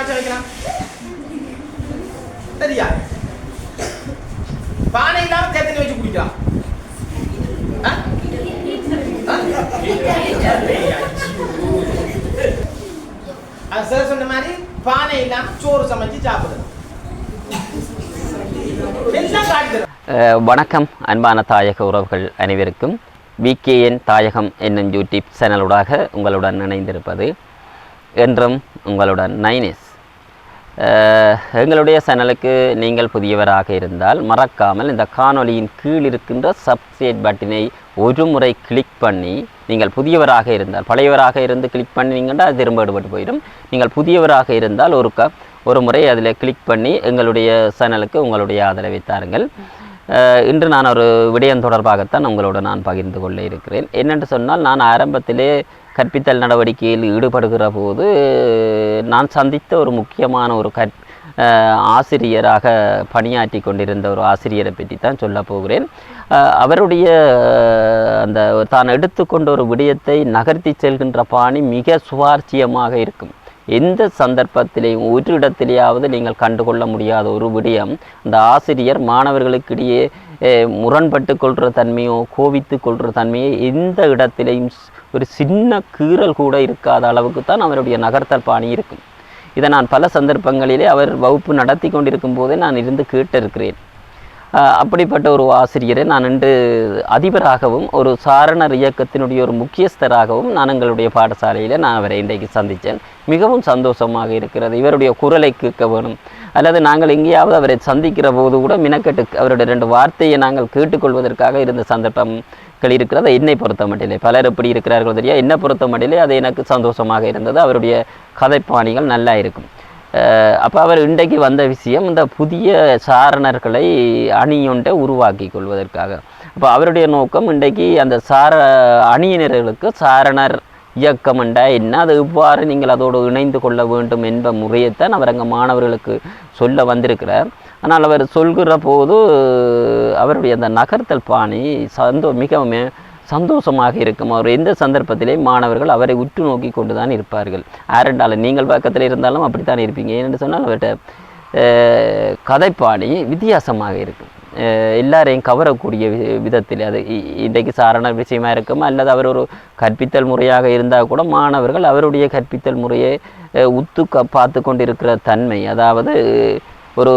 நான் வைக்கலாம். சரியா? பானை இல்லாம தேத்தனி வச்சு குடிக்கலாம். அது சார் சொன்ன மாதிரி பானை இல்லாம சோறு சமைச்சு சாப்பிடணும். வணக்கம் அன்பான தாயக உறவுகள் அனைவருக்கும். விகேஎன் தாயகம் என்னும் யூடியூப் சேனலுடாக உங்களுடன் இணைந்திருப்பது. என்றும் உங்களுடன் நைனேஸ். எங்களுடைய சேனலுக்கு நீங்கள் புதியவராக இருந்தால் மறக்காமல் இந்த காணொளியின் கீழ் இருக்கின்ற சப்ஸ்கிரைப் பட்டினை ஒரு முறை கிளிக் பண்ணி நீங்கள் புதியவராக இருந்தால் பழையவராக இருந்து கிளிக் பண்ணினீங்கன்னா அது திரும்ப விடுபட்டு போயிடும். நீங்கள் புதியவராக இருந்தால் ஒரு க ஒரு முறை அதில் கிளிக் பண்ணி எங்களுடைய சேனலுக்கு உங்களுடைய ஆதரவை தாருங்கள். இன்று நான் ஒரு விடயம் தொடர்பாகத்தான் உங்களோட நான் பகிர்ந்து கொள்ள இருக்கிறேன். என்னென்று சொன்னால் நான் ஆரம்பத்திலே கற்பித்தல் நடவடிக்கையில் ஈடுபடுகிற போது நான் சந்தித்த ஒரு முக்கியமான ஒரு கற் ஆசிரியராக பணியாற்றி கொண்டிருந்த ஒரு ஆசிரியரை பற்றி தான் சொல்ல போகிறேன் அவருடைய அந்த தான் எடுத்துக்கொண்ட ஒரு விடயத்தை நகர்த்தி செல்கின்ற பாணி மிக சுவாரஸ்யமாக இருக்கும். எந்த சந்தர்ப்பத்திலேயும் ஒரு இடத்திலேயாவது நீங்கள் கண்டுகொள்ள முடியாத ஒரு விடயம் அந்த ஆசிரியர் மாணவர்களுக்கிடையே முரண்பட்டு கொள்கிற தன்மையோ கோவித்து கொள்கிற தன்மையோ எந்த இடத்திலையும் ஒரு சின்ன கீறல் கூட இருக்காத அளவுக்கு தான் அவருடைய நகர்த்தல் பாணி இருக்கும். இதை நான் பல சந்தர்ப்பங்களிலே அவர் வகுப்பு நடத்தி கொண்டிருக்கும் போதே நான் இருந்து கேட்டிருக்கிறேன். அப்படிப்பட்ட ஒரு ஆசிரியரை நான் இன்று அதிபராகவும் ஒரு சாரணர் இயக்கத்தினுடைய ஒரு முக்கியஸ்தராகவும் நான் எங்களுடைய பாடசாலையில் நான் அவரை இன்றைக்கு சந்தித்தேன். மிகவும் சந்தோஷமாக இருக்கிறது. இவருடைய குரலை கேட்க வேணும். அல்லது நாங்கள் எங்கேயாவது அவரை சந்திக்கிற போது கூட மினக்கெட்டு அவருடைய ரெண்டு வார்த்தையை நாங்கள் கேட்டுக்கொள்வதற்காக இருந்த சந்தர்ப்பங்கள் இருக்கிறது. என்னை பொறுத்த மட்டிலே. பலர் எப்படி இருக்கிறார்கள் தெரியா? என்னை பொறுத்த மட்டிலே அது எனக்கு சந்தோஷமாக இருந்தது. அவருடைய கதைப்பாணிகள் நல்லா இருக்கும். அப்போ அவர் இன்றைக்கு வந்த விஷயம் இந்த புதிய சாரணர்களை அணியொன்றை உருவாக்கி கொள்வதற்காக. அப்போ அவருடைய நோக்கம் இன்றைக்கு அந்த சார அணியினர்களுக்கு சாரணர் இயக்கம் என்ன? அது எவ்வாறு நீங்கள் அதோடு இணைந்து கொள்ள வேண்டும் என்ப முறையைத்தான் அவர் அங்கே மாணவர்களுக்கு சொல்ல வந்திருக்கிறார். ஆனால் அவர் சொல்கிற போது அவருடைய அந்த நகர்த்தல் பாணி சந்தோ மிகவும் சந்தோஷமாக இருக்கும். அவர் எந்த சந்தர்ப்பத்திலேயும் மாணவர்கள் அவரை உற்று நோக்கி கொண்டு தான் இருப்பார்கள். ஆரண்டாலும் நீங்கள் பக்கத்தில் இருந்தாலும் அப்படித்தான் இருப்பீங்க. ஏன்னு சொன்னால் அவர்கிட்ட கதைப்பாணி வித்தியாசமாக இருக்கும். எல்லாரையும் கவரக்கூடிய வி- விதத்தில் அது இ- இன்றைக்கு சாரண விஷயமாக இருக்கும் அல்லது அவர் ஒரு கற்பித்தல் முறையாக இருந்தால் கூட மாணவர்கள் அவருடைய கற்பித்தல் முறையை உத்து க பார்த்து கொண்டிருக்கிற தன்மை அதாவது ஒரு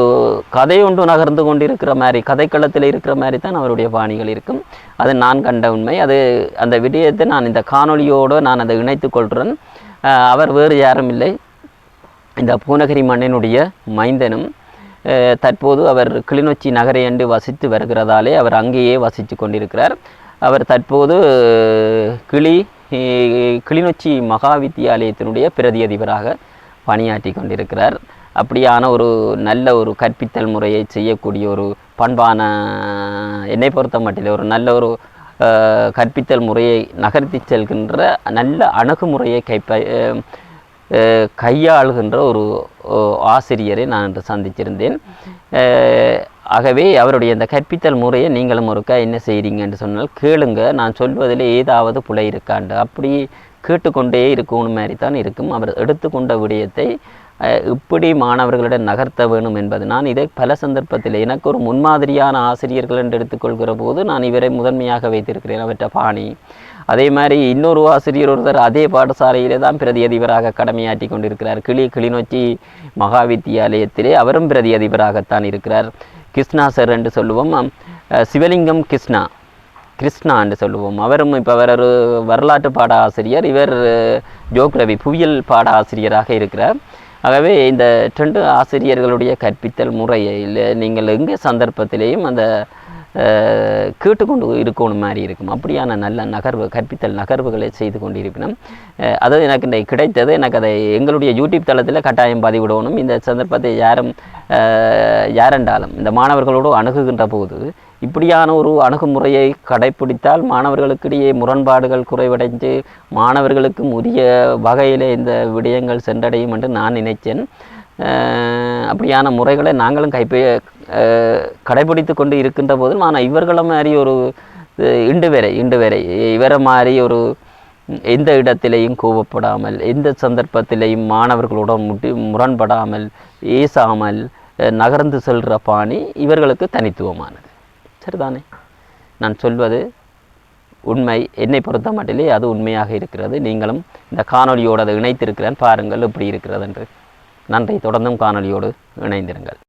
கதை ஒன்று நகர்ந்து கொண்டிருக்கிற மாதிரி கதைக்களத்தில் இருக்கிற மாதிரி தான் அவருடைய பாணிகள் இருக்கும் அது நான் கண்ட உண்மை அது அந்த விடயத்தை நான் இந்த காணொலியோடு நான் அதை இணைத்து கொள்கிறேன் அவர் வேறு யாரும் இல்லை இந்த பூநகரி மண்ணினுடைய மைந்தனும் தற்போது அவர் கிளிநொச்சி நகரை அன்று வசித்து வருகிறதாலே அவர் அங்கேயே வசித்து கொண்டிருக்கிறார். அவர் தற்போது கிளி கிளிநொச்சி மகா வித்தியாலயத்தினுடைய பிரதி அதிபராக பணியாற்றி கொண்டிருக்கிறார். அப்படியான ஒரு நல்ல ஒரு கற்பித்தல் முறையை செய்யக்கூடிய ஒரு பண்பான என்னை பொறுத்த மட்டில் ஒரு நல்ல ஒரு கற்பித்தல் முறையை நகர்த்தி செல்கின்ற நல்ல அணுகுமுறையை கைப்ப கையாளுகின்ற ஒரு ஆசிரியரை நான் இன்று சந்திச்சிருந்தேன் ஆகவே அவருடைய இந்த கற்பித்தல் முறையை நீங்களும் ஒருக்கா என்ன செய்கிறீங்கன்னு சொன்னால் கேளுங்க நான் சொல்வதில் ஏதாவது புலை இருக்காண்டு. அப்படி கேட்டுக்கொண்டே இருக்கணும் மாதிரி தான் இருக்கும். அவர் எடுத்துக்கொண்ட விடயத்தை இப்படி மாணவர்களிடம் நகர்த்த வேணும் என்பது. நான் இதை பல சந்தர்ப்பத்தில் எனக்கு ஒரு முன்மாதிரியான ஆசிரியர்கள் என்று எடுத்துக்கொள்கிற போது நான் இவரை முதன்மையாக வைத்திருக்கிறேன். அவற்றை பாணி அதே மாதிரி இன்னொரு ஆசிரியர் ஒருத்தர் அதே பாடசாலையிலே தான் பிரதி அதிபராக கடமையாற்றி கொண்டிருக்கிறார். கிளி கிளிநொச்சி மகா வித்தியாலயத்திலே அவரும் பிரதி அதிபராகத்தான் இருக்கிறார். கிருஷ்ணா சார் என்று சொல்லுவோம். சிவலிங்கம் கிருஷ்ணா கிருஷ்ணா என்று சொல்லுவோம். அவரும் இப்போ அவர் ஒரு வரலாற்று பாட ஆசிரியர். இவர் ஜோக்ரவி புவியியல் பாட ஆசிரியராக இருக்கிறார். ஆகவே இந்த ரெண்டு ஆசிரியர்களுடைய கற்பித்தல் முறையில் நீங்கள் எங்கே சந்தர்ப்பத்திலேயும் அந்த கேட்டுக்கொண்டு இருக்கணும் மாதிரி இருக்கும். அப்படியான நல்ல நகர்வு கற்பித்தல் நகர்வுகளை செய்து கொண்டு இருப்பினும் அது எனக்கு இந்த கிடைத்தது. எனக்கு அதை எங்களுடைய யூடியூப் தளத்தில் கட்டாயம் பதிவிடணும். இந்த சந்தர்ப்பத்தை யாரும் அஹ், யாரென்றாலும் இந்த மாணவர்களோடு அணுகுகின்ற போது இப்படியான ஒரு அணுகுமுறையை கடைப்பிடித்தால் மாணவர்களுக்கிடையே முரண்பாடுகள் குறைவடைந்து மாணவர்களுக்கும் உரிய வகையில் இந்த விடயங்கள் சென்றடையும் என்று நான் நினைத்தேன். அப்படியான முறைகளை நாங்களும் கைப்ப கடைபிடித்து கொண்டு இருக்கின்ற போதும் ஆனால் இவர்களை மாதிரி ஒரு இண்டு வேறை இண்டு வேறை இவரை மாதிரி ஒரு எந்த இடத்திலையும் கோபப்படாமல் எந்த சந்தர்ப்பத்திலையும் மாணவர்களுடன் முட்டி முரண்படாமல் ஏசாமல் நகர்ந்து செல்கிற பாணி இவர்களுக்கு தனித்துவமானது. சரிதானே? நான் சொல்வது உண்மை. என்னை பொறுத்த மட்டிலே அது உண்மையாக இருக்கிறது. நீங்களும் இந்த காணொளியோடு அதை இணைத்திருக்கிறேன். பாருங்கள் எப்படி இருக்கிறது என்று. நன்றி. தொடர்ந்தும் காணொளியோடு இணைந்திருங்கள்.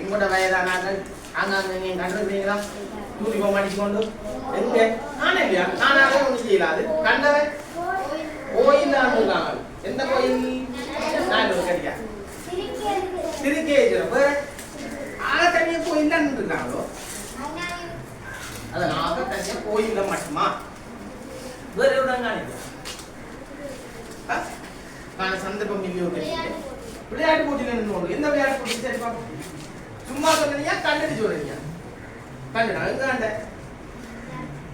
உங்களோட யூனிஃபார்ம் அடிச்சுக்கொண்டு. எங்க? நானே இல்லையா? நானாக செய்யலாது கண்டவன்? கோயில் இருக்காங்க எந்த கோயில்? நான் திருக்கேஜர் வேற ஆக தனியாக கோயில் தான் இருக்காங்களோ அது ஆக தனியா கோயில்ல மட்டுமா? வேற எவ்வளவு காணிக்க நான் சந்தர்ப்பம் இல்லையோ விளையாட்டு போட்டியில் நின்று எந்த விளையாட்டு போட்டி சரி பார்ப்போம். சும்மா சொல்றீங்க கண்டடி சொல்றீங்க கண்டடா எங்க கண்ட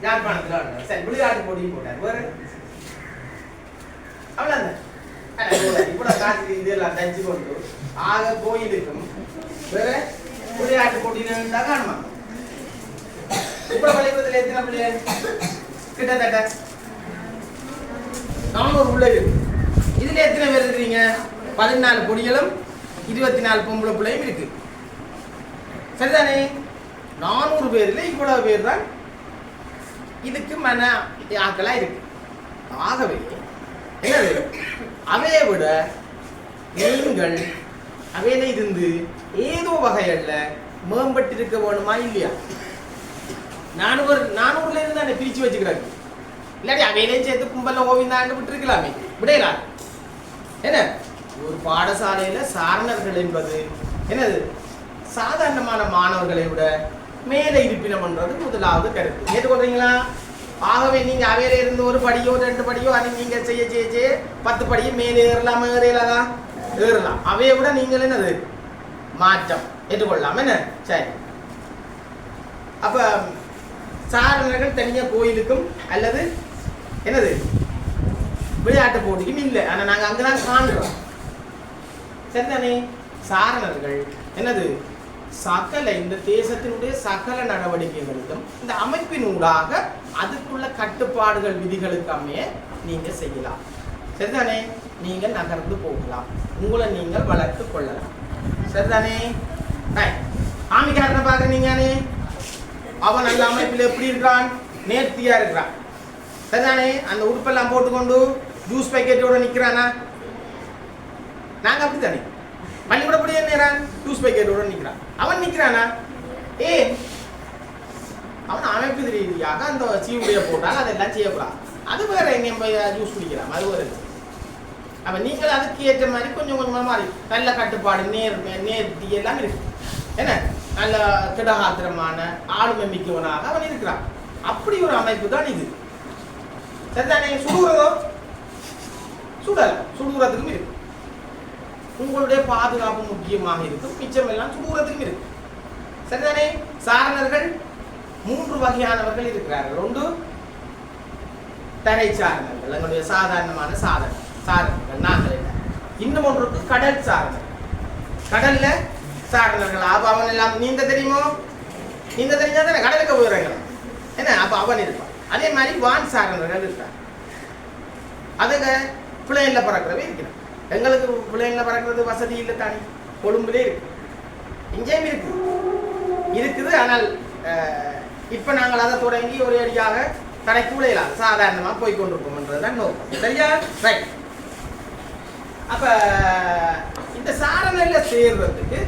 யாழ்ப்பாணத்தில் ஆடுற? சரி விளையாட்டு போட்டியும் போட்டார். வேற? அவ்வளோதான் இப்போ காசு இதெல்லாம் தச்சு கொண்டு. ஆக கோயிலுக்கும் வேற விளையாட்டு போட்டியில் இருந்தா எத்தனை பிள்ளைகள் கிட்டத்தட்ட. நானூறு பிள்ளைகள் இதுல எத்தனை பேர் இருக்கிறீங்க? பதினாலு பொடிகளும் இருபத்தி நாலு பொம்பளை பிள்ளையும் இருக்கு. சரிதானே? நானூறு பேர்ல இவ்வளவு பேர் தான் இதுக்கு மன ஆக்களா இருக்கு. ஆகவே என்னது? அவையை விட நீங்கள் அவையில இருந்து ஏதோ வகையல்ல மேம்பட்டிருக்க வேணுமா இல்லையா? நானூறு நானூறுல இருந்து தானே பிரிச்சு வச்சுக்கிறாங்க. இல்லாட்டி அவையிலையும் சேர்த்து கும்பல்ல ஓவிந்தாண்டு விட்டுருக்கலாமே. விடையலாம் என்ன? ஒரு பாடசாலையில சாரணர்கள் என்பது என்னது? சாதாரணமான மாணவர்களை விட மேலே இருப்பினம்ன்றது முதலாவது கருத்து. ஏற்றுக்கொள்றீங்களா ஆகவே நீங்க அவையில இருந்து ஒரு படியோ ரெண்டு படியோ அதை நீங்க செய்ய செய்ய செய்ய பத்து படியும் மேலே ஏறலாம் ஏறலாதா? ஏறலாம். அவையை விட நீங்கள் என்னது? மாற்றம். ஏற்றுக்கொள்ளலாம் என்ன? சரி. அப்போ சாரணர்கள் தனியாக கோயிலுக்கும் அல்லது என்னது? விளையாட்டு போட்டிக்கும் இல்லை. ஆனால் நாங்கள் அங்கே தான் காண்கிறோம் சரிதானே? சாரணர்கள் என்னது? சகல இந்த தேசத்தினுடைய சகல நடவடிக்கைகளுக்கும் இந்த அமைப்பினூடாக அதுக்குள்ள கட்டுப்பாடுகள் விதிகளுக்கு அமைய நீங்கள் செய்யலாம். சரிதானே? நீங்கள் நகர்ந்து போகலாம். உங்களை நீங்கள் வளர்த்து கொள்ளலாம். சரிதானே? ஆமிக்காரனை பார்க்குறீங்கனே அவன் நல்ல அமைப்பில் எப்படி இருக்கிறான்? நேர்த்தியா இருக்கிறான். சரிதானே? அந்த உடுப்பெல்லாம் போட்டுக்கொண்டு ஜூஸ் பேக்கெட்டோட நிக்கிறானா? நாங்க அப்படித்தானே? பள்ளிக்கூட படியே நேரான் ஜூஸ் பேக்கெட்டோட நிக்கிறான். அவன் நிக்கிறானா? ஏன்? அவன் அமைப்பு ரீதியாக அந்த சீவுடைய போட்டால் அதெல்லாம் செய்யக்கூடாது. அது வேற எங்கேயும் போய் ஜூஸ் குடிக்கலாம் அது வேற அப்போ நீங்கள் அதுக்கு ஏற்ற மாதிரி கொஞ்சம் கொஞ்சமாக மாறி நல்ல கட்டுப்பாடு நேர் நேர்த்தி எல்லாம் இருக்கு. என்ன? நல்ல திடகாத்திரமான ஆளுமை மிக்கவனாக அவன் இருக்கிறான். அப்படி ஒரு அமைப்பு தான் இது. சரிதானே சுடுகிறதோ? சுடலாம் சுடுகிறதுக்கும் இருக்கு. உங்களுடைய பாதுகாப்பு முக்கியமாக இருக்கும். மிச்சம் எல்லாம் சுடுகிறதுக்கும் இருக்கு. சரிதானே சாரணர்கள் மூன்று வகையானவர்கள் இருக்கிறார்கள். ஒன்று தரை சாரணர்கள். எங்களுடைய சாதாரணமான சாதனை. சாரணர்கள். நாங்கள் என்ன? இன்னும் ஒன்றுக்கு கடல் சாரணர்கள். கடல்ல சாரணர்கள். அப்போ அவன் எல்லாம் நீந்த தெரியுமோ? நீந்த தெரிஞ்சா தானே கடலுக்கு போயிடுறாங்க என்ன? அப்போ அவன் இருப்பான். அதே மாதிரி வான் சாரணர்கள் இருக்கான் அதுங்க பிளேன்ல பறக்கிறவே இருக்கிறான். எங்களுக்கு பிளேன்ல பறக்கிறது வசதி இல்லை தானே. கொழும்புலே இருக்கு. இங்கேயும் இருக்கு. இருக்குது. ஆனால் இப்போ இப்ப நாங்கள் அதை தொடங்கி ஒரு அடியாக கடைக்கு விளையலாம் சாதாரணமா போய் கொண்டிருக்கோம்ன்றதுதான் நோக்கம். சரியா? ரைட் அப்ப இந்த சாரணையில் சேர்றதுக்கு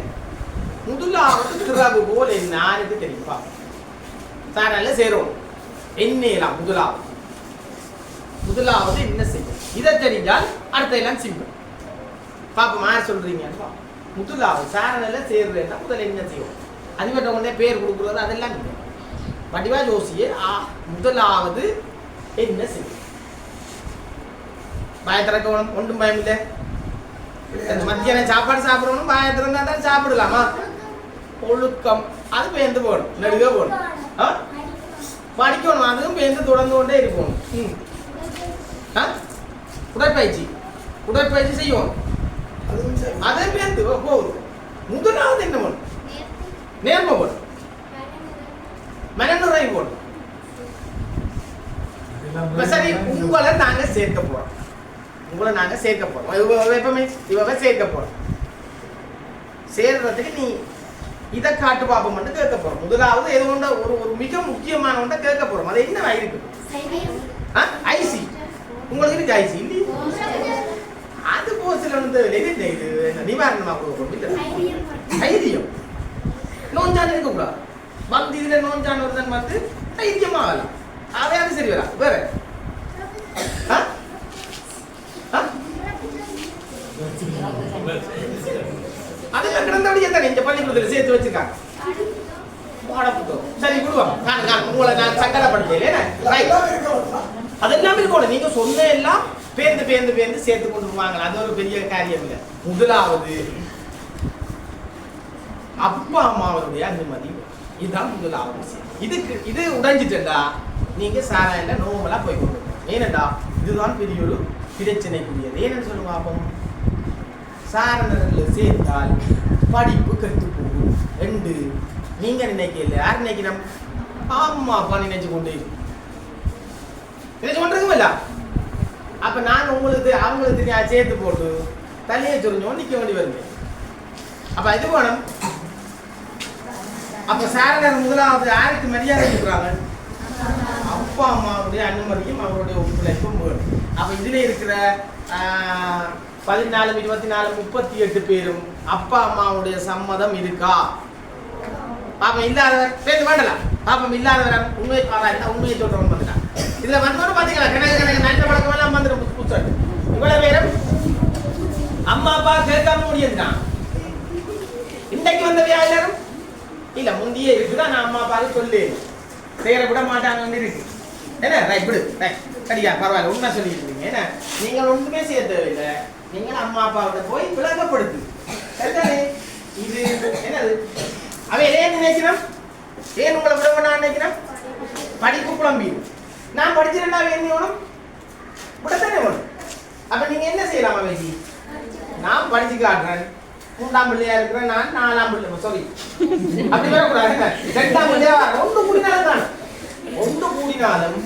முதலாவது திறவு போல் என்ன தெரியுமா சாரணையில சேரும் என்னலாம் முதலாவது முதலாவது என்ன செய்யும் இதை தெரிஞ்சால் அடுத்த எல்லாம் சிம்பிள் பாப்போம் யார் சொல்றீங்க முதலாவது சாரணையில சேர்றேன்னா முதல்ல என்ன செய்யும் அதுமட்டம் உடனே பேர் கொடுக்குறது அதெல்லாம் இல்லை வடிவா ஜோசியே ஆ, முதலாவது என்ன செய்யும் பயத்திறக்க ஒன்றும் பயம் இல்லை இந்த மத்தியானம் சாப்பாடு சாப்பிடணும் பாய திறந்தா தான் சாப்பிடலாமா ஒழுக்கம் அது பேந்து போகணும் நடுக போகணும் ஆ? படிக்கணும் அதுவும் பேந்து தொடர்ந்து கொண்டே இருக்கணும் ம். ஆ? உடற்பயிற்சி உடற்பயிற்சி செய்வோம் அதுவும் பேந்து போகுது முதலாவது என்ன பண்ணும் நேர்மை போகணும் மனநிறைவு போகணும் சரி உங்களை நாங்க சேர்க்க போறோம் உங்களை நாங்க சேர்க்க போறோம் இவ- இவ எப்பவுமே சேர்க்க போறோம் சேர்றதுக்கு நீ இதை காட்டு பாப்போம் மட்டும் கேட்க போறோம் முதலாவது எது ஒண்ணு ஒரு ஒரு மிக முக்கியமான ஒன்றை கேட்க போறோம் அது என்ன இருக்கு ஐசி உங்களுக்கு இருக்கு ஐசி இல்லையே? அது சில வந்து இது நிவாரணமா கொடுக்கணும் இல்லை? தைரியம். நோஞ்சான் இருக்கக்கூடாது. வந்து இதுல நோஞ்சான் ஒருத்தன் வந்து தைரியமா ஆகலாம் அதையாவது சரி வரா வேற? ஆ? ஆ? அதுல கிடந்தபடியே தானே இந்த பள்ளிக்கூடத்தில் சேர்த்து வச்சிருக்காங்க. சரி விடுவோம். நான் நான் உங்களை நான் சங்கடப்படுத்தேன் அதெல்லாம் இருக்கணும். நீங்க சொன்ன எல்லாம் பேர்ந்து பேர்ந்து பேர்ந்து சேர்த்து கொண்டு போவாங்க அது ஒரு பெரிய காரியம் இல்லை. முதலாவது அப்பா அம்மாவுடைய அனுமதி. இதுதான் முதலாவது விஷயம். இதுக்கு இது உடைஞ்சிட்டா நீங்க சாராயில நோமலா போய் கொண்டு ஏனண்டா இதுதான் பெரிய ஒரு பிரச்சனைக்குரியது. ஏன்னு சொல்லுங்க அப்போ சாரணர்கள் சேர்த்தால் படிப்பு கெட்டு போகும் ரெண்டு நீங்க நினைக்கல. யார் நினைக்கிறோம் ஆமா அப்பா நினைச்சு கொண்டு. நினைச்சு கொண்டிருக்குமில்ல? அப்ப நான் உங்களுக்கு அவங்களுக்கு நான் சேர்த்து போட்டு தலையை சொரிஞ்சோம் நிக்க வேண்டி வருங்க அப்ப இது வேணும். அப்ப சாரணர் முதலாவது யாருக்கு மரியாதை கொடுக்குறாங்க? அப்பா அம்மாவுடைய அனுமதியும் அவருடைய ஒத்துழைப்பும் வேணும். அப்ப இதுல இருக்கிற ஆஹ், பதினாலு இருபத்தி நாலு முப்பத்தி எட்டு பேரும் அப்பா அம்மாவுடைய சம்மதம் இருக்கா? பாப்பம் இல்லாதவர் பேச வேண்டலாம் பாப்பம் இல்லாதவர் பாதா இருந்தால் உண்மையை சொல்றவன் வந்துட்டான் இதுல வந்தவரும் பாத்தீங்களா? கணக்கு கணக்கு நல்ல பழக்கம் எல்லாம் வந்துடும் புத்தகம் இவ்வளவு பேரும் அம்மா அப்பா கேட்காம முடியுதுதான் இன்னைக்கு வந்தவையா எல்லாரும்? இல்ல முந்தியே இருக்குதான் நான் அம்மா அப்பாவுக்கு சொல்லு செய்யற விட மாட்டாங்கன்னு இருக்கு. என்ன? ரைட் விடு. ரைட். சரியா பரவாயில்ல. உண்மை சொல்லியிருக்கீங்க என்ன? நீங்கள் ஒன்றுமே செய்ய தேவையில்லை. நீங்கள் அம்மா அப்பாவோட போய் விளங்கப்படுத்து சரிதானே? இது என்னது? அவன் ஏன் நினைக்கிறான்? ஏன் உங்களை விட நான் நினைக்கிறேன்? படிப்பு குழம்பி நான் படிச்சிருந்தா என்ன வேணும்? விடத்தானே வேணும். அப்ப நீங்க என்ன செய்யலாம் அவைக்கு நான் படிச்சு காட்டுறேன். மூன்றாம் பிள்ளையா இருக்கிறேன். நான் நாலாம் பிள்ளை. சாரி அப்படி வரக்கூடாது. ரெண்டாம் பிள்ளையா? ஒன்று கூடினாலும் தான். ஒன்று கூடினாலும்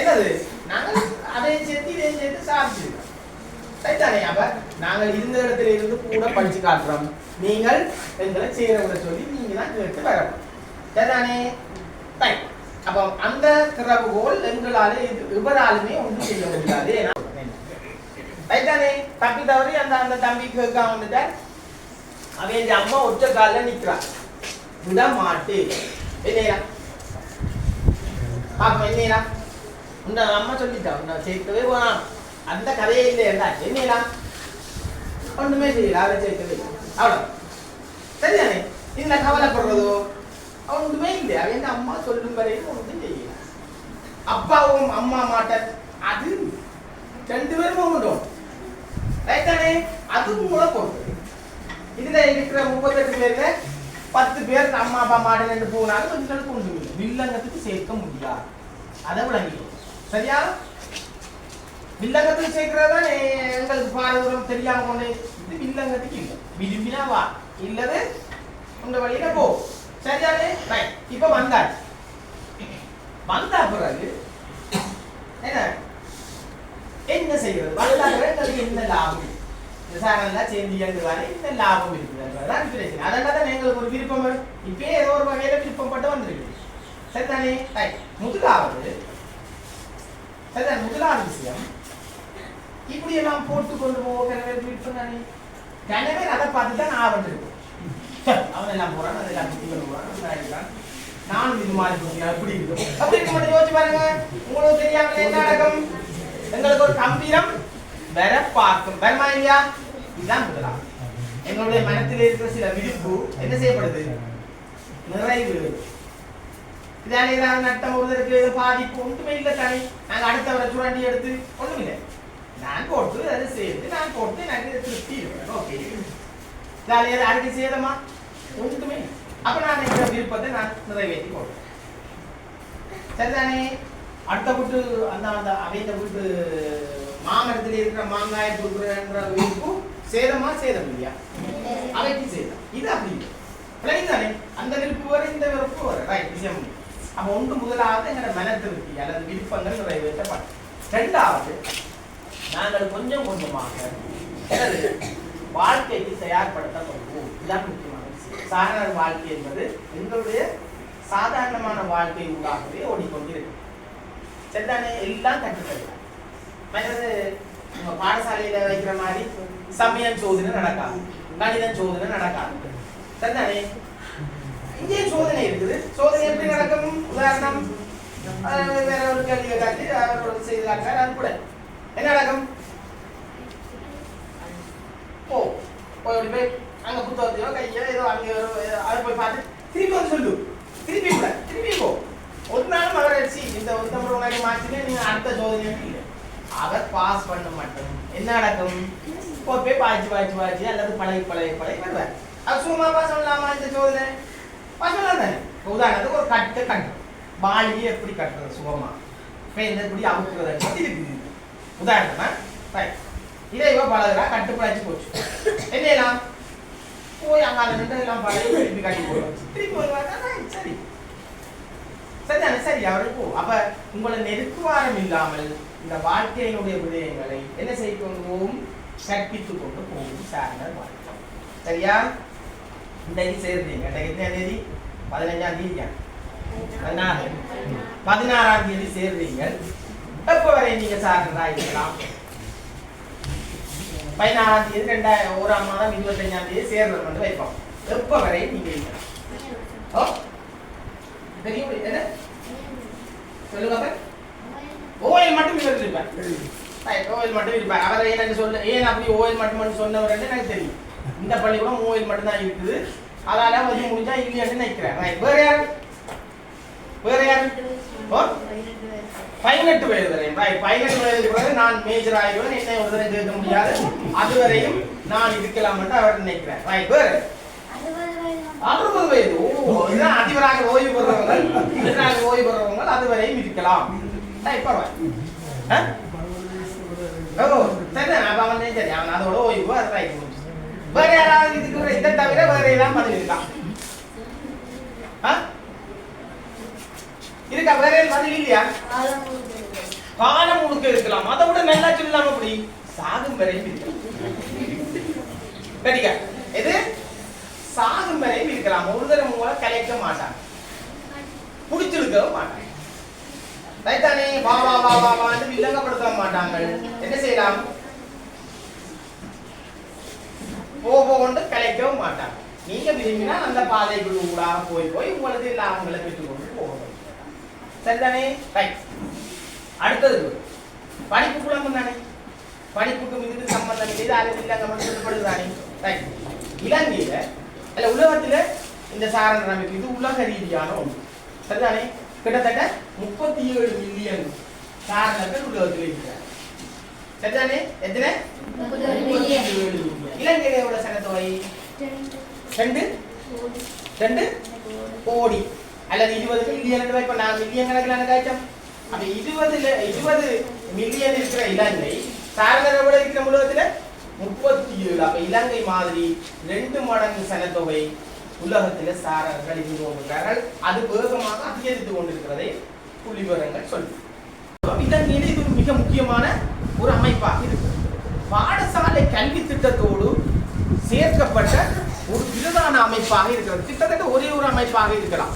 என்னது? நாங்கள் அதையும் சேர்த்து இதையும் சேர்த்து சாப்பிட்டு. சைத்தானே அப்ப நாங்கள் இருந்த இடத்துல இருந்து கூட படிச்சு காட்டுறோம். நீங்கள் எங்களை சேர சொல்லி நீங்க தான் கேட்டு வரணும். சரிதானே ரைட் அப்போ அந்த திறவுகோல் எங்களால இவராலுமே ஒன்றும் செய்ய முடியாது. ஏன்னா ரைட்டானே தப்பி தவறி அந்த அந்த தம்பி கேட்காம வந்துட்டார். அவன் அம்மா ஒற்ற காலில் நிற்கிறான் விட மாட்டு என்னையா? பாப்பா என்னையா? உன்னை அம்மா சொல்லிட்டா உன்னை சேர்க்கவே போனான் அந்த கதையே இல்லை என்ன ஒன்றுமே ஒண்ணுமே செய்யல அவரை சேர்க்கவே அவ்வளோ சரிதானே? இதுல கவலைப்படுறதோ? ஒன்றுமே இல்லை. அவன் என் அம்மா சொல்லும் வரையும் ஒன்றும் செய்யல. அப்பாவும் அம்மா மாட்ட அது ரெண்டு பேரும் உண்டும் ரைட்டானே அது உங்களை பொறுத்து இதில் இருக்கிற முப்பத்தெட்டு பேரில் பத்து பேர் அம்மா அப்பா மாடுன்னு போனாலும் கொஞ்சம் கொண்டு வில்லங்கத்துக்கு சேர்க்க முடியாது. அதை விளங்கிடும் சரியா? வில்லங்கத்துக்கு சேர்க்கிறதா எங்களுக்கு பாரதூரம் தெரியாம கொண்டு இது வில்லங்கத்துக்கு இல்லை. விரும்பினா வா. இல்லது உங்க வழியில போ. சரியானே ரைட் இப்ப வந்தாச்சு வந்தா பிறகு என்ன? என்ன செய்யறது வல்லாதவர்கள் என்ன லாபம்? விசாரணைலாம் சேர்ந்து இயங்குவாரு இந்த லாபம் இருக்குதுன்றதுதான் பிரச்சனை அதனால தான் எங்களுக்கு ஒரு விருப்பம் வரும். இப்பயே ஏதோ ஒரு வகையில விருப்பப்பட்டு வந்திருக்கு சரிதானே? ரைட் முதலாவது சரிதான் முதலாவது விஷயம். இப்படி எல்லாம் போட்டு கொண்டு போக கிணறு விருப்பம் தானே கிணவே அதை பார்த்து தான் நான் வந்திருக்கேன் அவன் எல்லாம் போறான் அதெல்லாம் குத்தி கொண்டு போறான் நான் இருக்கிறான். நானும் இது மாதிரி போகிறேன் எப்படி இருக்கும் அப்படி இருக்க மட்டும் யோசிச்சு பாருங்க. உங்களுக்கு தெரியாமல என்ன நடக்கும்? எங்களுக்கு ஒரு கம்பீரம் வர பார்க்கும். வருமா இல்லையா? இதுதான் முதலாம். எங்களுடைய மனத்தில் இருக்கிற சில விழிப்பு என்ன செய்யப்படுது? நிறைவு. இதால ஏதாவது நட்டம் ஒருவருக்கு பாதிப்பு? ஒன்றுமே இல்லை தானே. நாங்கள் அடுத்தவரை சுரண்டி எடுத்து ஒன்றும் இல்லை போட்டு அதை சேர்த்து நான் போட்டு எனக்கு திருப்தி இருக்கிறேன் ஓகே இதால ஏதாவது அருகே சேதமா ஒன்றுமே அப்ப நான் இந்த விருப்பத்தை நான் நிறைவேற்றி போடுறேன் சரிதானே அடுத்த வீட்டு அந்த அந்த அவைந்த வீட்டு மாமரத்தில் இருக்கிற மாங்காயை கொடுக்குறன்ற விருப்பு சேதமா சேதம் இல்லையா அவைக்கு சேதம் இது அப்படி இல்லை. தானே அந்த விருப்பு வர இந்த விருப்பு வர ரைட் விஷயம் அப்போ ஒன்று முதலாவது எங்களோட மன திருப்தி அல்லது விருப்பங்கள் நிறைவேற்றப்படும் ரெண்டாவது நாங்கள் கொஞ்சம் கொஞ்சமாக எனது வாழ்க்கைக்கு தயார்படுத்தப்படுவோம். இதுதான் முக்கியமான விஷயம். சாதாரண வாழ்க்கை என்பது எங்களுடைய சாதாரணமான வாழ்க்கை ஊடாகவே ஓடிக்கொண்டிருக்கு சரிதானே? எல்லாம் கற்றுத்தரலாம் மற்றது நம்ம பாடசாலையில வைக்கிற மாதிரி சமயம் சோதனை நடக்காது. கணிதம் சோதனை நடக்காது. சரிதானே? இங்கே சோதனை இருக்குது. சோதனை எப்படி நடக்கும்? உதாரணம் வேற ஒரு கேள்வியை காட்டி அவர் செய்தாக்கார் அது கூட. என்ன நடக்கும்? போய் அப்படி போய் அங்க புத்தகத்தையோ கையோ ஏதோ அங்க அதை போய் பார்த்து திருப்பி வந்து சொல்லு. திருப்பி கூட திருப்பி போ. ஒரு நாளும் அவர் சி இந்த இந்த உனக்கு மாற்றினே நீங்க அடுத்த சோதனை இல்லை. அவர் பாஸ் பண்ண மாட்டோம் என்ன நடக்கும்? போய் போய் பாய்ச்சி பாய்ச்சி பாய்ச்சி அல்லது பழகி பழகி பழகி வருவார் அது சும்மா பாஸ் பண்ணலாமா இந்த சோதனை பாஸ் பண்ணலாம் தானே? உதாரணத்துக்கு ஒரு கட்டு கட்டுறோம் பாலியை எப்படி கட்டுறது? சுகமா? பேருந்து எப்படி அவுக்குறது திருப்பி இருக்குது உதாரணமா ரைட் இதை இவ பழகுறா கட்டு பழச்சு போச்சு. என்ன செய்யலாம் போய் அங்கால நின்று எல்லாம் பழகி திருப்பி கட்டி போடுவோம் திருப்பி வருவாங்க சரி. சரிதானே? சரி அவருக்கு போ. அப்ப உங்களை நெருக்குவாரம் இல்லாமல் இந்த வாழ்க்கையினுடைய விடயங்களை என்ன செய்து போகும் கற்பித்து கொண்டு போகும் சார்ந்த வாழ்க்கை. சரியா? இன்றைக்கு சேர்றீங்க இன்றைக்கு எத்தனை தேதி? பதினஞ்சாம் தேதியா? பதினாறு. பதினாறாம் தேதி சேர்றீங்க எப்போ வரை நீங்க சாகிறதா இருக்கலாம்? பதினாறாம் தேதி ரெண்டாயிரம் ஓராம் மாதம் இருபத்தஞ்சாம் தேதி சேர்றது வந்து வைப்போம். எப்போ வரை நீங்க இருக்கலாம்? ஓ தெரியும் என்ன? சொல்லுங்க ஓயில் மட்டும் இவர் ஓயில் மட்டும் இருப்பேன் அவரை எனக்கு சொல்ல ஏன் அப்படி ஓயில் மட்டும் சொன்னவர் எனக்கு தெரியும். இந்த பள்ளிக்கூடம் ஓயில் மட்டும்தான் இருக்குது. அதால வந்து முடிஞ்சா இல்லையான்னு நினைக்கிறேன். வேற யாரு? வேற யாரு? பதினெட்டு வயது வரையும் ரைட் பதினெட்டு வயது பிறகு நான் மேஜர் ஆகிடுவேன். என்னை ஒரு தடவை கேட்க முடியாது. அதுவரையும் நான் இருக்கலாம் என்று அவர் நினைக்கிறேன் ரைட் வேற? அறுபது வயது. ஓ இதான் அதிபராக ஓய்வு பெறுறவங்க அதிபராக ஓய்வு பெறுறவங்க அதுவரையும் இருக்கலாம். ரைட் பரவாயில்ல. ஓ சரி அப்ப அவன் சரி. அவன் அதோட ஓய்வு அது ரைட் வேற யாராவது இதுக்கு இதை தவிர வேற ஏதாவது பதில் இருக்கான் ஆ? இருக்கா வேற ஏதாவது பதில் இல்லையா? காலம் முழுக்க இருக்கலாம். அதை விட நல்லா சொல்லலாம் அப்படி சாகும் வரையும் இருக்கலாம். சரிங்க எது? சாகும் வரையும் இருக்கலாம். ஒரு தடவை உங்களை கலைக்க மாட்டாங்க. பிடிச்சிருக்கவும் மாட்டாங்க. ரைட்டானே வா வா வா வா வான்னு வில்லங்கப்படுத்த மாட்டாங்க. என்ன செய்யலாம்? போக கொண்டு கலைக்கவும் மாட்டாங்க. நீங்க விரும்பினா அந்த பாதைக்குள்ள கூட போய் போய் உங்களுக்கு லாபங்களை பெற்றுக்கொண்டு போகணும் சரிதானே? ரைட் அடுத்தது. படிப்பு குழம்பு தானே? படிப்புக்கும் இதுக்கு சம்பந்தம் இல்லை. அது வில்லங்கம் சொல்லப்படுதானே ரைட் இலங்கையில அல்ல உலகத்துல இந்த சாரணர் அமைப்பு இது உலக ரீதியான ஒன்று. சரிதானே? கிட்டத்தட்ட முப்பத்தி ஏழு மில்லியன் சாரணர்கள் உலகத்தில் இருக்கிறார் சரிதானே? எத்தனை? million. 57 million. இலங்கையில எவ்வளவு சனத்தொகை ரெண்டு. ரெண்டு? கோடி. அல்லது இருபது மில்லியன் இப்ப நான் மில்லியன் கணக்கில் காய்ச்சோம். அப்ப இருபதுல இருபது மில்லியன் இருக்கிற இலங்கை சாரணரை விட இருக்கிற உலகத்துல? முப்பத்தி ஏழு அப்ப இலங்கை மாதிரி ரெண்டு மடங்கு சனத்தொகை உலகத்துல சாரர்கள் இருந்து கொண்டிருக்கிறார்கள் அது வேகமாக அதிகரித்து கொண்டிருக்கிறதை புள்ளி விவரங்கள் சொல்லு இலங்கையில இது மிக முக்கியமான ஒரு அமைப்பாக இருக்கு. பாடசாலை கல்வி திட்டத்தோடு சேர்க்கப்பட்ட ஒரு பிரதான அமைப்பாக இருக்கிறது. கிட்டத்தட்ட ஒரே ஒரு அமைப்பாக இருக்கலாம்.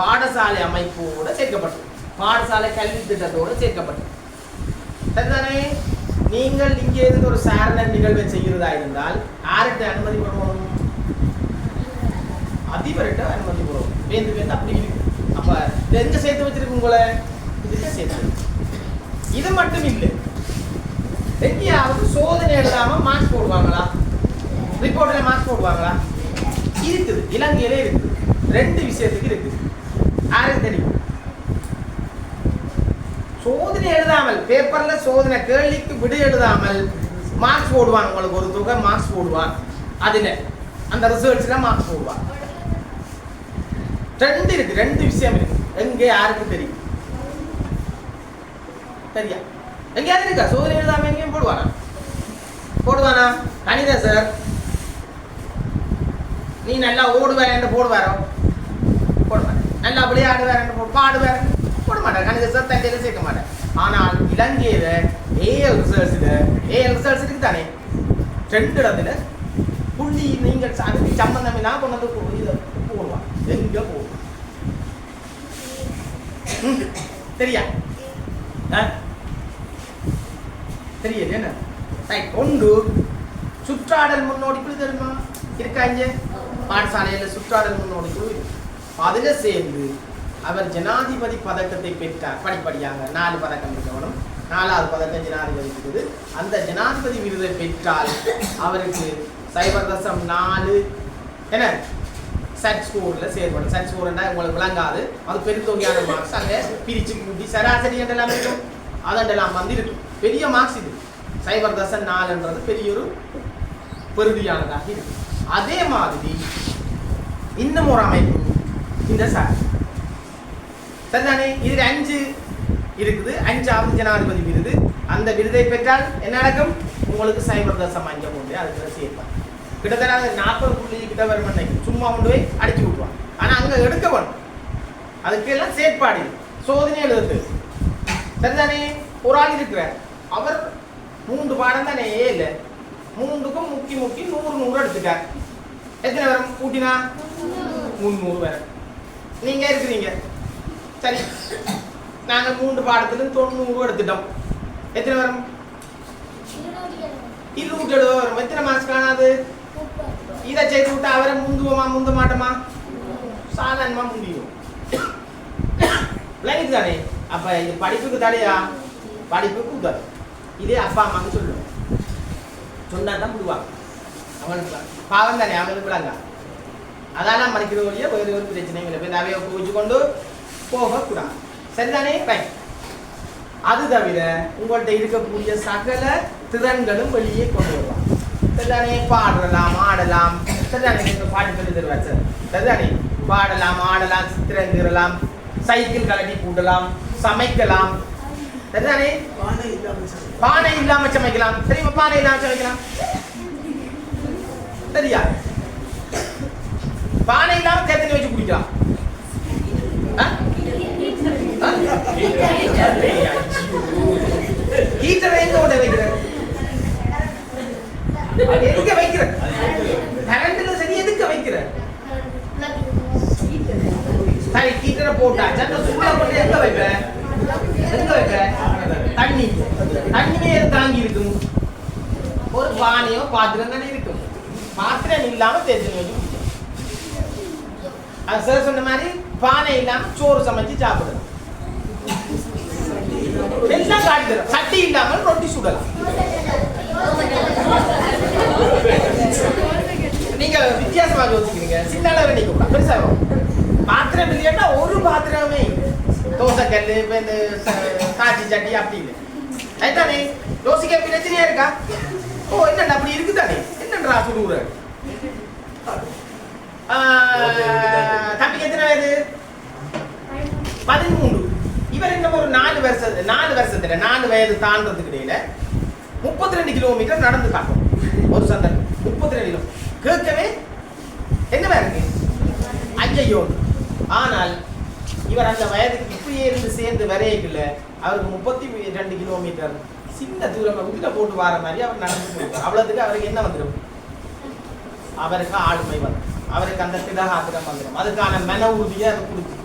பாடசாலை அமைப்போடு சேர்க்கப்பட்டது. பாடசாலை கல்வி திட்டத்தோடு சேர்க்கப்பட்டது. சரிதானே நீங்கள் இங்கே இருந்து ஒரு சாரண நிகழ்வை செய்கிறதா இருந்தால் யார்கிட்ட அனுமதி பெறணும் அதிபர்கிட்ட அனுமதி பெறணும் வேந்து வேந்து அப்படி இருக்கு. அப்ப எங்க சேர்த்து வச்சிருக்கு உங்களை இதுக்கு சேர்த்து இது மட்டும் இல்லை. எங்கேயாவது சோதனை எழுதாம மார்க்ஸ் போடுவாங்களா? ரிப்போர்ட்ல மார்க்ஸ் போடுவாங்களா? இருக்குது. இலங்கையிலே இருக்குது. ரெண்டு விஷயத்துக்கு இருக்குது. யாருக்கு தெரியும் சோதனை எழுதாமல் பேப்பர்ல சோதனை கேள்விக்கு விடு எழுதாமல் மார்க்ஸ் போடுவாங்க உங்களுக்கு ஒரு தொகை மார்க்ஸ் போடுவான் அதுல அந்த ரிசல்ட்ஸ்ல மார்க்ஸ் போடுவான் ரெண்டு இருக்கு ரெண்டு விஷயம் இருக்கு எங்க யாருக்கு தெரியும் சரியா எங்கேயாவது இருக்கா சோதனை எழுதாம எங்கேயும் போடுவானா போடுவானா கணிதா சார் நீ நல்லா ஓடுவேன் போடுவாரோ போட மாட்டேன் நல்லா விளையாடுவேன் பாடுவேன். போட மாட்டேன். கணக்கு சார் தண்டையில சேர்க்க மாட்டேன். ஆனால் இலங்கையில ஏஎல் ரிசர்ச்ல ஏஎல் ரிசர்ச் இருக்கு தானே. ரெண்டு இடத்துல புள்ளி நீங்கள் அதுக்கு சம்பந்தம் இல்லாம கொண்டு வந்து போ- இதை போடுவான் எங்க போடுவான் தெரியா? தெரியல என்ன? ரைட் ஒன்று சுற்றாடல் முன்னோடி குழு தெரியுமா? இருக்காங்க பாடசாலையில் சுற்றாடல் முன்னோடி குழு இருக்கு. அதில் சேர்ந்து அவர் ஜனாதிபதி பதக்கத்தை பெற்றார். படிப்படியாக நாலு பதக்கம் இருக்கவனும் நாலாவது பதக்கம் ஜனாதிபதி இருக்குது. அந்த ஜனாதிபதி விருதை பெற்றால் அவருக்கு சைபர் தசம் நாலு என்ன? சட் ஸ்கோரில் செயல்படும். சட் ஸ்கோர்னா உங்களுக்கு விளங்காது. அது பெருந்தொகையான மார்க்ஸ் அங்கே பிரித்து கூட்டி சராசரி என்றெல்லாம் இருக்கும். அதெல்லாம் வந்து இருக்கும். பெரிய மார்க்ஸ் இது. சைபர் தசம் நாலுன்றது பெரிய ஒரு பெருதியானதாக இருக்கு அதே மாதிரி இன்னும் ஒரு அமைப்பு இந்த சார். சரிதானே இதில் அஞ்சு இருக்குது. அஞ்சாவது ஜனாதிபதி விருது. அந்த விருதை பெற்றால் என்ன நடக்கும்? உங்களுக்கு சைபர் தசம் அஞ்சம் உண்டு. அதுக்கு சேர்ப்பாங்க கிட்டத்தட்ட அது நாற்பது புள்ளி கிட்ட வரும் சும்மா கொண்டு போய் அடிச்சு விட்டுருவான். ஆனால் அங்கே எடுக்க வேணும். அதுக்கெல்லாம் செயற்பாடு சோதனை எழுதுறது சரிதானே ஒரு ஆள் இருக்கிறார். அவர் மூன்று பாடம் தானே? இல்லை. மூன்றுக்கும் முக்கி முக்கி நூறு நூறு எடுத்துட்டார். எத்தனை வரும்? கூட்டினா? முந்நூறு வரும். நீங்க இருக்கிறீங்க. சரி. நாங்கள் மூன்று பாடத்துல தொண்ணூறு எடுத்துட்டோம். எத்தனை வரும்? இருநூற்றி எழுபது வரும். எத்தனை மாசம் காணாது? இதை செய்து விட்டு அவரை முந்துவோமா முந்த மாட்டோமா? சாதாரணமா முந்திடுவோம். விளங்கிட்டு தானே? அப்ப இது படிப்புக்கு தடையா? படிப்புக்கு உதவி இதே அப்பா அம்மாக்கு சொல்லுவோம். சொன்னா தான் விடுவாங்க அவனுக்கு பாவம் தானே? அவனுக்கு விளங்க அதான் மறைக்கிற வழியா வேறு ஒரு பிரச்சனையும் இல்லை போய் அவையை கொண்டு போகக்கூடாது சரிதானே ரைட் அது தவிர உங்கள்கிட்ட இருக்கக்கூடிய சகல திறன்களும் வெளியே கொண்டு வருவாங்க சரிதானே பாடலாம் ஆடலாம் சரிதானே எங்கள் பாட்டு சொல்லி தருவார் சார் சரிதானே பாடலாம் ஆடலாம் சித்திரங்கிறலாம் சைக்கிள் கலட்டி கூட்டலாம் சமைக்கலாம் சரிதானே பானை இல்லாம சமைக்கலாம் தெரியுமா பானை இல்லாம சமைக்கலாம் சரியா பானை இல்லாம தேத்தனி வச்சு குடிக்கலாம். ஆ? ஆ? ஹீட்டரை எங்க கொண்டு வைக்கிற? எதுக்க வைக்கிற? கரண்ட்ல சரி எதுக்கு வைக்கிற? சரி ஹீட்டரை போட்டாச்சு அந்த சூட கொண்டு எங்க வைப்ப? எங்க வைப்ப? தண்ணி. தண்ணியே தாங்கி இருக்கும். ஒரு பானையோ பாத்திரம் தானே இருக்கும். பாத்திரம் இல்லாம தேய்ச்சி வச்சு அது சார் சொன்ன மாதிரி பானை இல்லாம சோறு சமைச்சு சாப்பிடலாம் எல்லாம் காட்டி சட்டி இல்லாமல் ரொட்டி சுடலாம். நீங்க வித்தியாசமா யோசிக்கிறீங்க. சின்ன அளவு நீங்க பெருசா பாத்திரம் இல்லைன்னா ஒரு பாத்திரமே தோசை கல்லு இப்ப இந்த காய்ச்சி சட்டி அப்படி இல்லை. அதுதானே யோசிக்க பிரச்சனையா இருக்கா? ஓ என்னடா அப்படி இருக்குதானே? என்னன்றா சுடுற? தம்பிக்கு எத்தனை வயது? பதிமூன்று. இவர் இன்னும் ஒரு நாலு வருஷம் நாலு வருஷத்துல நாலு வயது தாண்டதுக்கு இடையில முப்பத்தி ரெண்டு கிலோமீட்டர் நடந்து காட்டும். ஒரு சந்தர்ப்பம் முப்பத்தி ரெண்டு கிலோ கேட்கவே என்னவா இருக்கு? ஐயையோ. ஆனால் இவர் அந்த வயதுக்கு இப்படியே இருந்து சேர்ந்து வரையக்குள்ள அவருக்கு முப்பத்தி ரெண்டு கிலோமீட்டர் சின்ன தூரம் உதிர போட்டு வர மாதிரி அவர் நடந்து போயிருக்கார் அவ்வளவுக்கு அவருக்கு என்ன வந்துடும்? அவருக்கு ஆளுமை வரும். அவருக்கு அந்த திடகாத்திரம் வந்துடும். அதுக்கான மன உறுதியை அது கொடுக்கும்.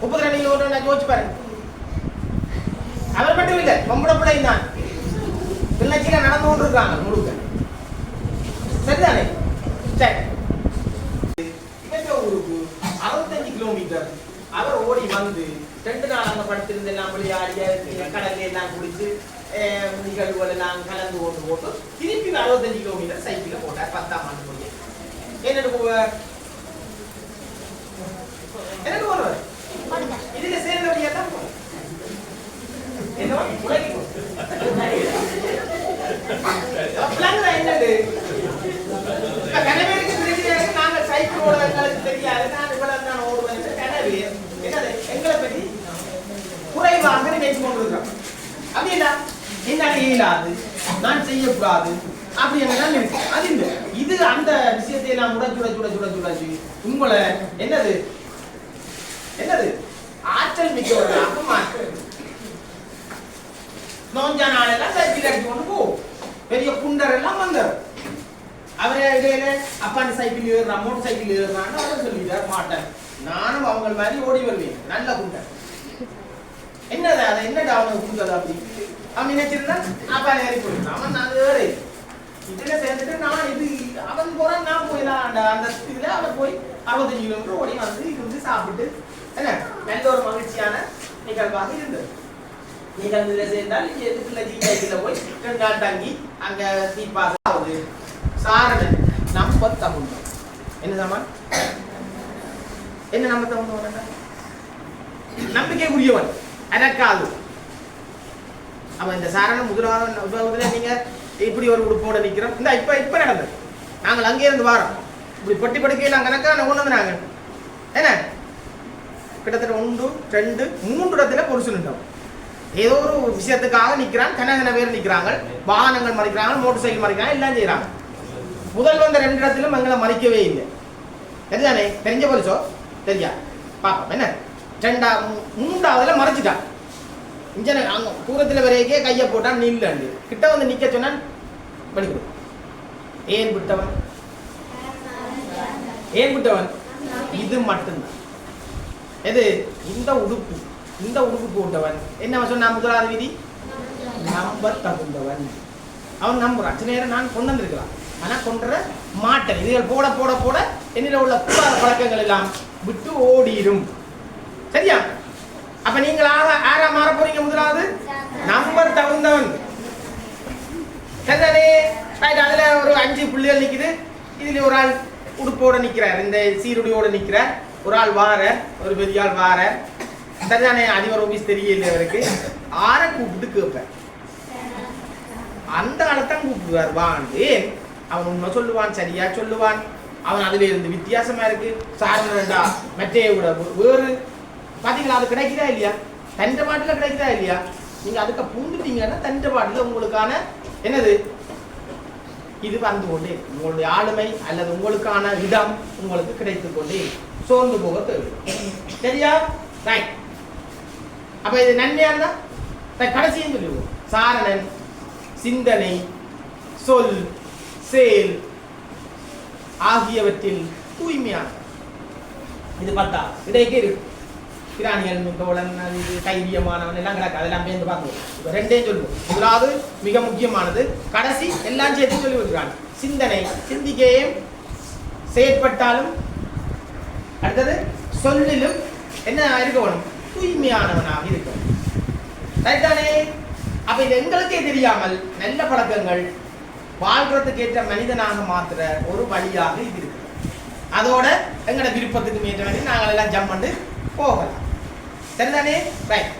முப்பத்தி ரெண்டு நான் யோசிச்சு பாருங்க. அவர் மட்டும் இல்லை பொம்பளை பிள்ளை தான். கிளர்ச்சியில நடந்து கொண்டு இருக்காங்க முழுக்க. சரிதானே? சரி. இவங்க ஊருக்கு? அறுபத்தஞ்சு கிலோமீட்டர் அவர் ஓடி வந்து ரெண்டு நாள் அங்கே படுத்திருந்து எல்லாம் விளையாடி கடல்ல எல்லாம் குடிச்சு நிகழ்வுகள் எல்லாம் கலந்து கொண்டு போட்டு திருப்பி அறுபத்தஞ்சு கிலோமீட்டர் சைக்கிளில் போட்டார் பத்தாம் ஆண்டு போய் என்ன போவ? என்ன போறவர் இதுல சேர்ந்த வழியா தான் போவார் என்னது? இப்ப தெரியாது. நாங்க சைக்கிள் ஓட தெரியாது. நான் இவ்வளவு தான் ஓடுவேன். கனவு என்னது? எங்களை பற்றி குறைவாக நினைச்சு கொண்டிருக்கிறோம். அப்படின்னா என்னால இயலாது நான் செய்யக்கூடாது அப்படி என்னதான் இருக்கு அது இல்லை. இது அந்த விஷயத்தை எல்லாம் உடச்சு உடச்சு உடச்சு உடச்சு உடச்சு உங்களை என்னது? என்னது? ஆற்றல் மிக்கவர்களாக மாற்று நோஞ்சா நாளெல்லாம் சைக்கிள் அடிச்சு கொண்டு போ. பெரிய குண்டர் எல்லாம் வந்தார் அவரே இடையில அப்பா அந்த சைக்கிள் ஏறுறான் மோட்டர் சைக்கிள் ஏறுறான்னு அவர் சொல்லிட்டார் மாட்டேன் நானும் அவங்க மாதிரி ஓடி வருவேன். நல்ல குண்டர் என்னது அதை என்னடா அவங்க கொடுத்தது அப்படி? அவன் நினைச்சிருந்தா அப்பா ஏறி போயிருந்தான் அவன் நான் ஏறேன். இதுல சேர்ந்துட்டு நான் இது அவன் போறான் நான் போயிடலாம் அந்த அந்த இதுல அவன் போய் அறுபத்தஞ்சு கிலோமீட்டர் ஓடி வந்து இருந்து சாப்பிட்டு என்ன? நல்ல ஒரு மகிழ்ச்சியான நிகழ்வாக இருந்தது. நிகழ்ந்துல சேர்ந்தால் எதுக்குள்ள ஜிஐடியில் போய் ரெண்டு நாள் தங்கி அங்க தீபாக ஆகுது சாரணன் நம்ம தமிழ் என்ன சமான் என்ன நம்ம தமிழ் நம்பிக்கைக்குரியவன். எனக்காது அவன் இந்த சாரணம் முதலாவது முதல்ல நீங்க இப்படி ஒரு உடுப்போட நிற்கிறோம் இந்த இப்போ இப்போ நடந்தது. நாங்கள் அங்கே இருந்து வாரோம். இப்படி பொட்டி படுக்கையில் கணக்கா கொண்டு வந்து நாங்கள். என்ன? கிட்டத்தட்ட ஒன்று ரெண்டு மூன்று இடத்துல பொருசு நின்றோம் ஏதோ ஒரு விஷயத்துக்காக நிற்கிறான் கனகன பேர் நிற்கிறாங்க வாகனங்கள் மறிக்கிறாங்க மோட்டர் சைக்கிள் மறிக்கிறாங்க எல்லாம் செய்கிறாங்க. முதல் வந்த ரெண்டு இடத்திலும் எங்களை மறிக்கவே இல்லை. தெரிஞ்சானே? தெரிஞ்ச போலிச்சோ தெரியா? பாப்போம் என்ன? ரெண்டா மூ- மூன்றாவதுல மறைச்சிட்டான். இஞ்சன அங்கே தூரத்தில் வரைக்கே கையை போட்டான் நில்லு கிட்ட வந்து நிக்க சொன்னான் வலிக்குது ஏன் விட்டவன் ஏன் விட்டவன் இது மட்டும்தான். எது? இந்த உடுப்பு. இந்த உடுப்பு போட்டவன். என்ன அவன் சொன்னான் முதலாவது விதி? நம்ப தகுந்தவன் அவன் நம்புறான். சில நேரம் நான் கொண்டு வந்திருக்கலாம். ஆனால் கொண்டுற மாட்டேன். இதுகள் போட போட போட என்னில் உள்ள கூடாத பழக்கங்கள் எல்லாம் விட்டு ஓடிடும் சரியா? அப்ப நீங்கள் ஆக ஆறா மாற போறீங்க முதலாவது? நம்பர் தகுந்தவன் சரிதானே ரைட் அதுல ஒரு அஞ்சு புள்ளிகள் நிக்குது. இதுல ஒரு ஆள் உடுப்போட நிக்கிறார். இந்த சீருடியோட நிக்கிறார். ஒரு ஆள் வார ஒரு பெரிய ஆள் வார. சரிதானே? அதிபர் ஆபீஸ் தெரியல அவருக்கு. ஆற கூப்பிட்டு கேட்பேன் அந்த ஆளைத்தான் கூப்பிடுவார். வாண்டு அவன் உண்மை சொல்லுவான் சரியா சொல்லுவான். அவன் அதுல இருந்து வித்தியாசமா இருக்கு. சாரணா மெட்டையை விட வேறு பாத்தீங்களா? அது கிடைக்குதா இல்லையா? தண்ட பாட்டுல கிடைக்குதா இல்லையா? நீங்க அதுக்கு பூந்துட்டீங்கன்னா தண்ட பாட்டுல உங்களுக்கான என்னது? இது வந்து கொண்டே. உங்களுடைய ஆளுமை அல்லது உங்களுக்கான இடம் உங்களுக்கு கிடைத்துக் கொண்டே சோர்ந்து போக தேவை. சரியா? ரைட் அப்ப இது நன்மையா இருந்தா கடைசியும் சொல்லிடுவோம். சாரணன் சிந்தனை சொல் செயல் ஆகியவற்றில் தூய்மையான இது பார்த்தா இடையே இருக்கு. பிராணிகள் தோழன் அது தைரியமானவன் எல்லாம் கிடக்கு அதெல்லாம் பேருந்து பார்க்கணும் இப்போ ரெண்டையும் சொல்லுவோம் முதலாவது மிக முக்கியமானது கடைசி எல்லாம் சேர்த்து சொல்லி வருகிறான் சிந்தனை சிந்திக்கையும் செயற்பட்டாலும் அடுத்தது சொல்லிலும் என்ன இருக்கணும் தூய்மையானவனாக இருக்கணும் ரைட் தானே அப்ப இது எங்களுக்கே தெரியாமல் நல்ல பழக்கங்கள் வாழ்றதுக்கு ஏற்ற மனிதனாக மாத்திர ஒரு வழியாக இது இருக்கு அதோட எங்களோட விருப்பத்துக்கு ஏற்ற மாதிரி நாங்கள் எல்லாம் ஜம் பண்ணி போகலாம் சரிதானே? ரைட்